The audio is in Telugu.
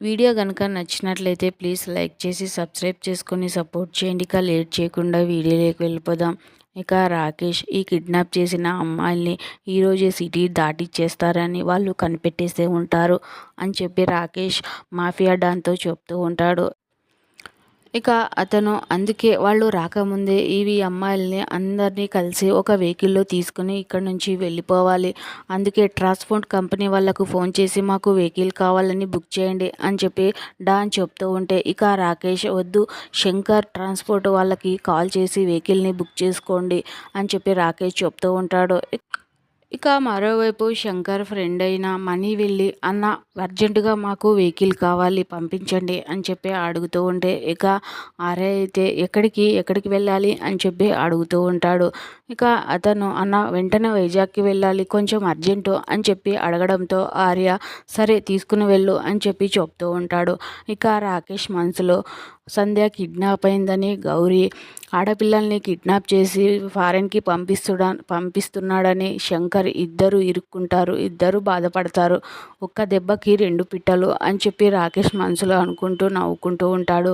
వీడియో కనుక నచ్చినట్లయితే ప్లీజ్ లైక్ చేసి సబ్స్క్రైబ్ చేసుకొని సపోర్ట్ చేయండి. ఇక లేట్ చేయకుండా వీడియోలోకి వెళ్ళిపోదాం. ఇక రాకేష్ ఈ కిడ్నాప్ చేసిన అమ్మాయిల్ని ఈరోజే సిటీ దాటిచ్చేస్తారని వాళ్ళు కనిపెట్టేసే ఉంటారు అని చెప్పి రాకేష్ మాఫియా డాన్తో చెప్తూ ఉంటాడు. ఇక అతను అందుకే వాళ్ళు రాకముందే ఇవి అమ్మాయిల్ని అందరినీ కలిసి ఒక వెహికల్లో తీసుకుని ఇక్కడ నుంచి వెళ్ళిపోవాలి. అందుకే ట్రాన్స్పోర్ట్ కంపెనీ వాళ్ళకు ఫోన్ చేసి మాకు వెహికల్ కావాలని బుక్ చేయండి అని చెప్పి డాన్ చెప్తూ ఉంటే ఇక రాకేష్ వద్దు శంకర్ ట్రాన్స్పోర్ట్ వాళ్ళకి కాల్ చేసి వెహికల్ని బుక్ చేసుకోండి అని చెప్పి రాకేష్ చెప్తూ ఉంటాడు. ఇక మరోవైపు శంకర్ ఫ్రెండ్ అయిన మనీ వెళ్ళి అన్న అర్జెంటుగా మాకు వెహికల్ కావాలి పంపించండి అని చెప్పి అడుగుతూ ఉంటే ఇక ఆర్య అయితే ఎక్కడికి ఎక్కడికి వెళ్ళాలి? అని చెప్పి అడుగుతూ ఉంటాడు. ఇక అతను అన్న వెంటనే వైజాగ్కి వెళ్ళాలి కొంచెం అర్జెంటు అని చెప్పి అడగడంతో ఆర్య సరే తీసుకుని వెళ్ళు అని చెప్పి చెప్తూ ఉంటాడు. ఇక రాకేష్ మనసులో సంధ్య కిడ్నాప్ అయిందని గౌరీ ఆడపిల్లల్ని కిడ్నాప్ చేసి ఫారెన్కి పంపిస్తుడా పంపిస్తున్నాడని శంకర్ శంకర్ ఇద్దరు ఇరుక్కుంటారు ఇద్దరు బాధపడతారు. ఒక్క దెబ్బకి రెండు పిట్టలు అని చెప్పి రాకేష్ మనసులో అనుకుంటూ నవ్వుకుంటూ ఉంటాడు.